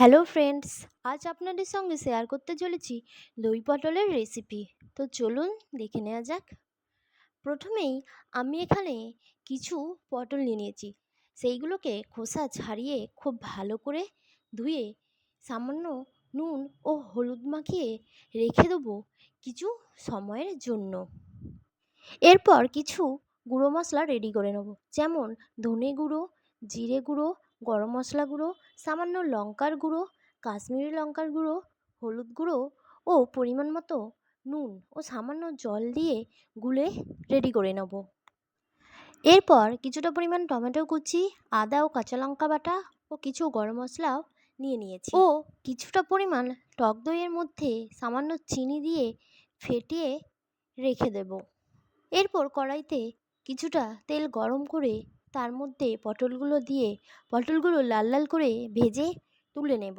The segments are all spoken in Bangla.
হ্যালো ফ্রেন্ডস, আজ আপনাদের সঙ্গে শেয়ার করতে চলেছি দই পটলের রেসিপি তো চলুন দেখে নেওয়া যাক। প্রথমেই আমি এখানে কিছু পটল নিয়ে নিয়েছি। সেইগুলোকে খোসা ছাড়িয়ে খুব ভালো করে ধুয়ে সামান্য নুন ও হলুদ মাখিয়ে রেখে দেবো কিছু সময়ের জন্য। এরপর কিছু গুঁড়ো মশলা রেডি করে নেব। যেমন ধনে গুঁড়ো, জিরে গুঁড়ো গরম মশলা গুঁড়ো, সামান্য লঙ্কার গুঁড়ো, কাশ্মীরি লঙ্কার গুঁড়ো, হলুদ গুঁড়ো ও পরিমাণ মতো নুন ও সামান্য জল দিয়ে গুলে রেডি করে নেব। এরপর কিছুটা পরিমাণ টমেটো কুচি, আদা ও কাঁচা লঙ্কা বাটা ও কিছু গরম মশলাও নিয়ে নিয়েছি। ও কিছুটা পরিমাণ টক দইয়ের মধ্যে সামান্য চিনি দিয়ে ফেটিয়ে রেখে দেব। এরপর কড়াইতে কিছুটা তেল গরম করে তার মধ্যে পটলগুলো দিয়ে পটলগুলো লাল লাল করে ভেজে তুলে নেব।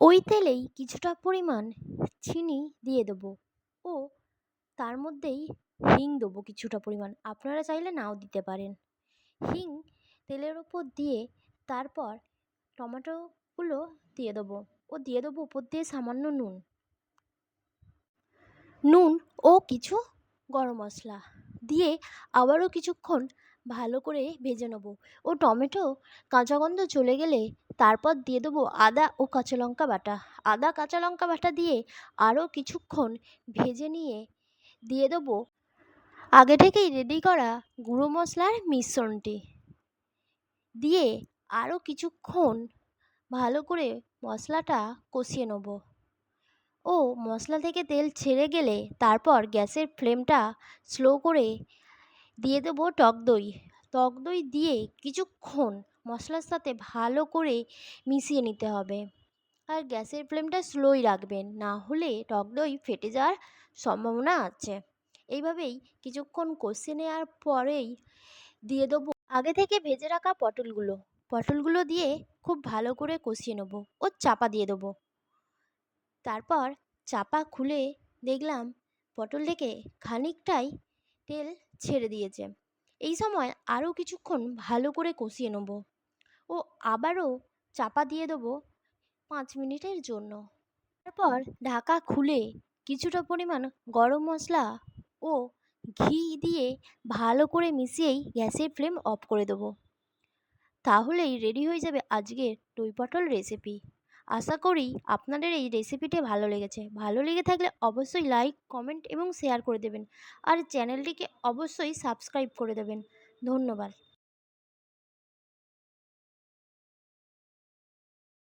ওই তেলেই কিছুটা পরিমাণ চিনি দিয়ে দেবো ও তার মধ্যেই হিং দেবো কিছুটা পরিমাণ। আপনারা চাইলে নাও দিতে পারেন। হিং তেলের ওপর দিয়ে তারপর টমেটোগুলো দিয়ে দেবো ও দিয়ে দেবো উপর দিয়ে সামান্য নুন। নুন ও কিছু গরম মশলা দিয়ে আবারও কিছুক্ষণ ভালো করে ভেজে নেব। ও টমেটো, কাঁচা গন্ধ চলে গেলে তারপর দিয়ে দেবো আদা ও কাঁচা লঙ্কা বাটা। আদা, কাঁচা লঙ্কা বাটা দিয়ে আরও কিছুক্ষণ ভেজে নিয়ে দিয়ে দেবো আগে থেকেই রেডি করা গুঁড়ো মশলার মিশ্রণটি। দিয়ে আরও কিছুক্ষণ ভালো করে মশলাটা কষিয়ে নেব। ও মশলা থেকে তেল ছেড়ে গেলে তারপর গ্যাসের ফ্লেমটা স্লো করে দিয়ে দেবো টক দই। টক দই দিয়ে কিছুক্ষণ মশলার সাথে ভালো করে মিশিয়ে নিতে হবে। আর গ্যাসের ফ্লেমটা স্লোই রাখবেন, না হলে টক দই ফেটে যাওয়ার সম্ভাবনা আছে। এইভাবেই কিছুক্ষণ কষিয়ে নেওয়ার পরেই দিয়ে দেবো আগে থেকে ভেজে রাখা পটলগুলো। পটলগুলো দিয়ে খুব ভালো করে কষিয়ে নেব ও চাপা দিয়ে দেবো। তারপর চাপা খুলে দেখলাম পটল থেকে খানিকটাই তেল ছেড়ে দিয়েছে। এই সময় আরও কিছুক্ষণ ভালো করে কষিয়ে নেব। ও আবারও চাপা দিয়ে দেবো পাঁচ মিনিটের জন্য। তারপর ঢাকা খুলে কিছুটা পরিমাণ গরম মশলা ও ঘি দিয়ে ভালো করে মিশিয়েই গ্যাসের ফ্লেম অফ করে দেবো। তাহলেই রেডি হয়ে যাবে আজকের দই পটল রেসিপি। আশা করি আপনাদের এই রেসিপিটি ভালো লেগেছে। ভালো লেগে থাকলে অবশ্যই লাইক কমেন্ট এবং শেয়ার করে দেবেন। আর চ্যানেলটিকে অবশ্যই সাবস্ক্রাইব করে দেবেন। ধন্যবাদ।